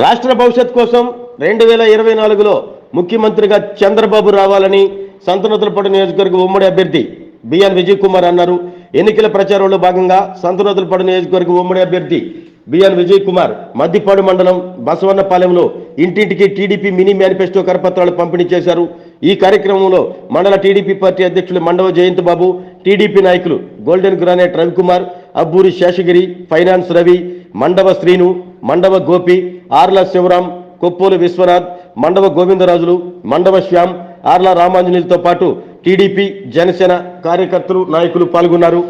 రాష్ట్ర భవిష్యత్ కోసం రెండు వేల ఇరవై నాలుగులో ముఖ్యమంత్రిగా చంద్రబాబు రావాలని సంతనోతులపాటు నియోజకవర్గ ఉమ్మడి అభ్యర్థి బిఎన్ విజయ్ కుమార్ అన్నారు. ఎన్నికల ప్రచారంలో భాగంగా సంతనోతులపాటు నియోజకవర్గ ఉమ్మడి అభ్యర్థి బిఎన్ విజయ్ కుమార్ మద్దిపాడు మండలం బసవన్నపాలెంలో ఇంటింటికి టీడీపీ మినీ మేనిఫెస్టో కరపత్రాలు పంపిణీ చేశారు. ఈ కార్యక్రమంలో మండల టీడీపీ పార్టీ అధ్యక్షులు మండవ జయంత్ బాబు టీడీపీ నాయకులు golden granite Ravikumar Abburi Seshagiri finance Ravi Mandava Srinu Mandava Gopi Arla Sivaram Koppolu Viswanath Mandava Govindarajulu Mandava Shyam Arla రామాంజనేయులతో పాటు టీడీపీ జనసేన కార్యకర్తలు నాయకులు పాల్గొన్నారు.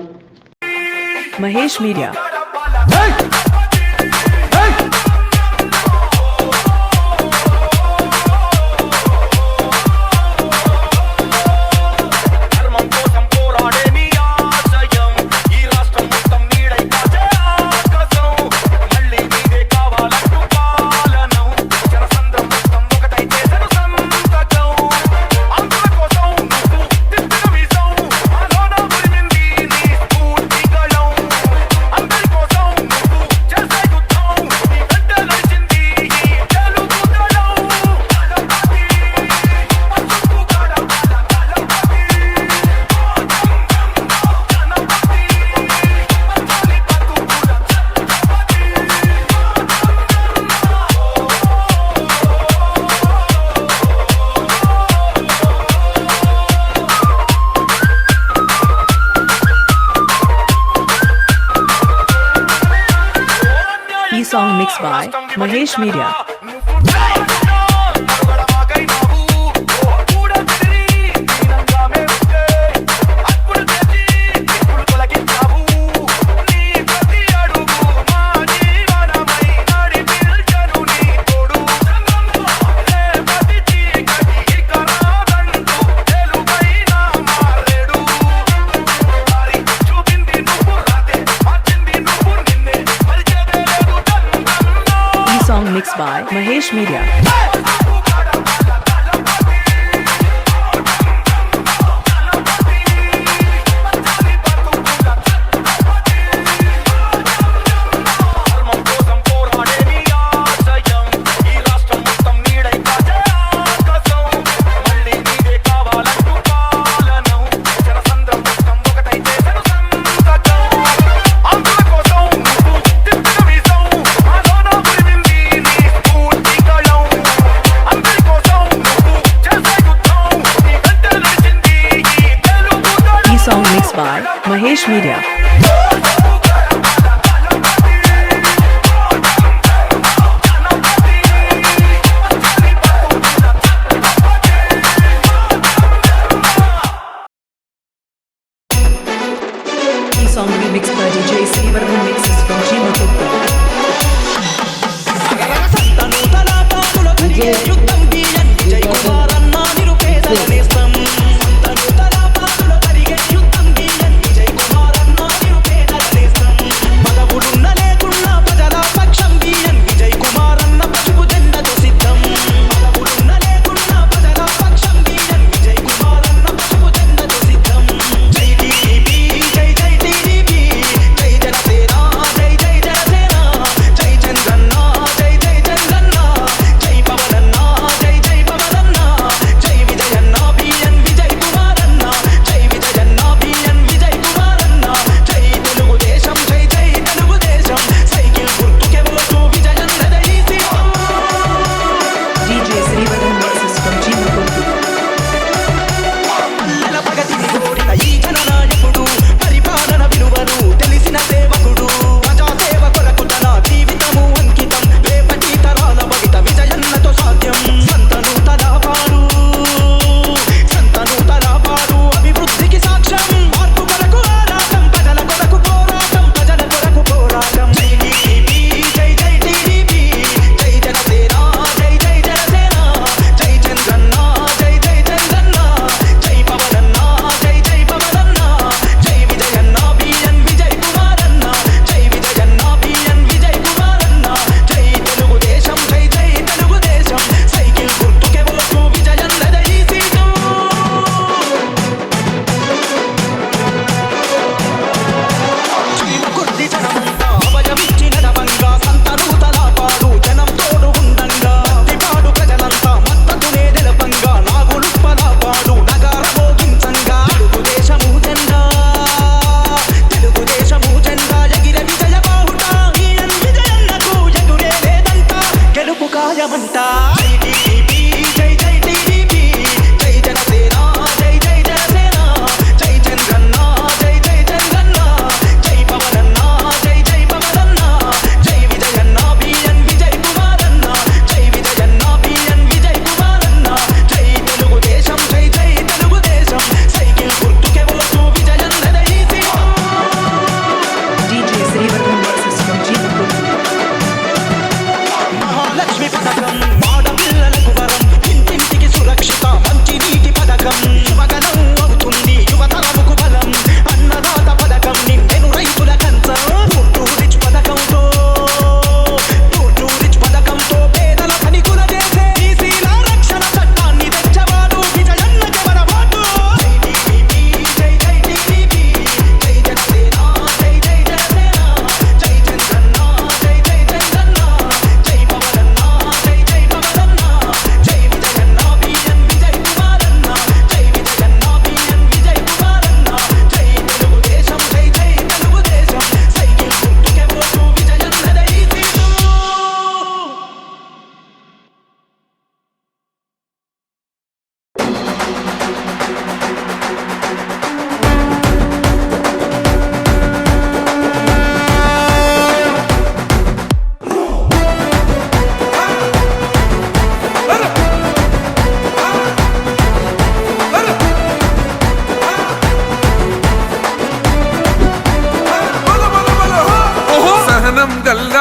Mahesh media. Media. English media. Media.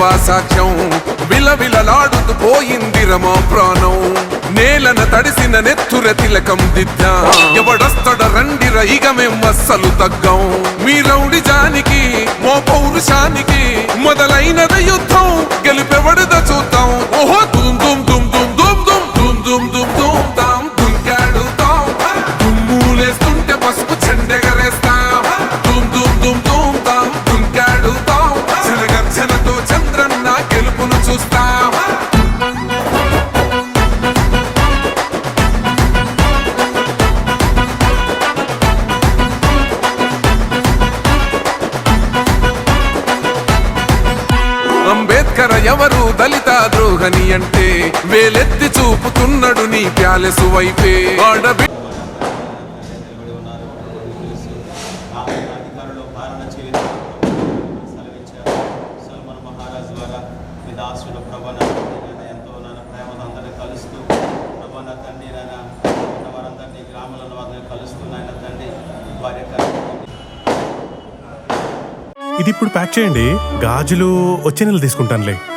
కత్తులు సాక్ష్యం విలవిలలాడుతూ పోయింది రమా ప్రాణం. నేలన తడిసిన నెత్తుర తిలకం దిద్దా. ఎవడొస్తడ రండి రైగ మేం అస్సలు తగ్గం. మీ రౌడి జానికి మో పౌరుషానికి మొదలైనద యుద్ధం. గెలిపెవడద చూద్దాం. ఓహో దుమ్ దుమ్ దుమ్ దుమ్ దుమ్ ఎవరు దళిత ద్రోహని అంటే వేలెత్తి చూపుతున్నాడు నీ ప్యాలెస్ వైపే. ఇది ఇప్పుడు ప్యాక్ చేయండి. గాజులు వచ్చే నెల తీసుకుంటానులే.